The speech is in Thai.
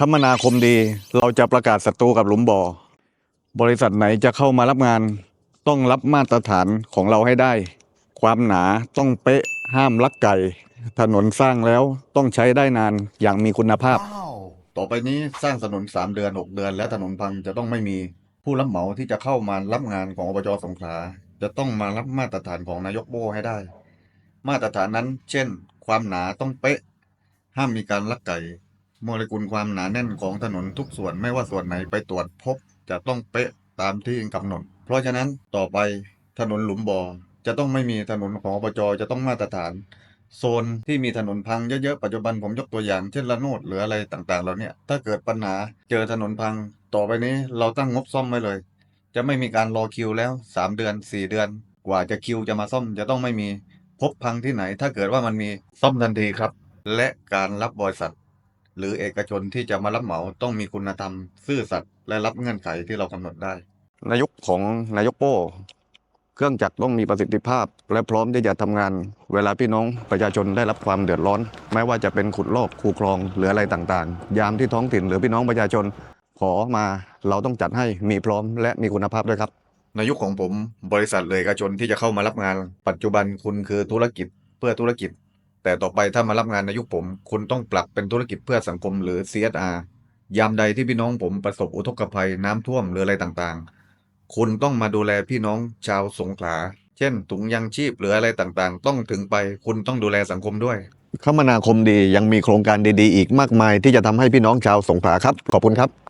คมนาคมดี เราจะประกาศศัตรูกับหลุมบ่อ บริษัทไหนจะเข้ามารับงาน ต้องรับมาตรฐานของเราให้ได้ ความหนาต้องเป๊ะห้ามลักไก่ ถนนสร้างแล้วต้องใช้ได้นานอย่างมีคุณภาพ ต่อไปนี้สร้างถนน 3 เดือน 6 เดือน และถนนพังจะต้องไม่มีผู้รับเหมาที่จะเข้ามารับงานของอบจสงขลาจะต้องมารับมาตรฐานของนายกโบให้ได้ มาตรฐานนั้น เช่น ความหนาต้องเป๊ะ ห้ามมีการลักไก่ โมเลกุลความหนาแน่นของถนนทุกส่วนไม่ว่าส่วนไหนไปตรวจพบจะต้องเป๊ะตามที่กำหนด เพราะฉะนั้นต่อไปถนนหลุมบ่อจะต้องไม่มีถนนของอบจจะต้องมาตรฐาน โซนที่มีถนนพังเยอะๆปัจจุบันผมยกตัวอย่างเช่นละโนดหรืออะไรต่างๆเราเนี่ยถ้าเกิดปัญหาเจอถนนพัง ต่อไปนี้เราตั้งงบซ่อมไว้เลย จะไม่มีการรอคิวแล้ว 3 เดือน 4 เดือน กว่าจะคิวจะมาซ่อมจะต้องไม่มีพบพังที่ไหน ถ้าเกิดว่ามันมีซ่อมทันทีครับ และการรับบริษัท หรือเอกชนที่จะมารับเหมาต้องมีคุณธรรม ซื่อสัตย์และรับเงื่อนไขที่เรากำหนดได้ นายกของนายกโป้เครื่องจักรต้องมีประสิทธิภาพ และพร้อมที่จะทำงาน เวลาพี่น้องประชาชนได้รับความเดือดร้อน ไม่ว่าจะเป็นขุดลอกคูคลองหรืออะไรต่างๆ ยามที่ท้องถิ่นหรือพี่น้องประชาชน ขอมาเราต้องจัดให้มีพร้อมและมีคุณภาพด้วยครับในยุคของผม บริษัทเลยเอกชนที่จะเข้ามารับงาน ปัจจุบันคุณคือธุรกิจเพื่อธุรกิจ แต่ต่อไปถ้ามารับงานในยุคผม คุณต้องปรับเป็นธุรกิจเพื่อสังคมหรือ CSR ยามใดที่พี่น้องผมประสบอุทกภัยน้ำท่วมหรืออะไรต่างๆ คุณต้องมาดูแลพี่น้องชาวสงขลา เช่นถุงยังชีพหรืออะไรต่างๆ ต้องถึงไปคุณต้องดูแลสังคมด้วย คมนาคมดียังมีโครงการดีๆ อีกมากมายที่จะทำให้พี่น้องชาวสงขลาครับ ขอบคุณครับ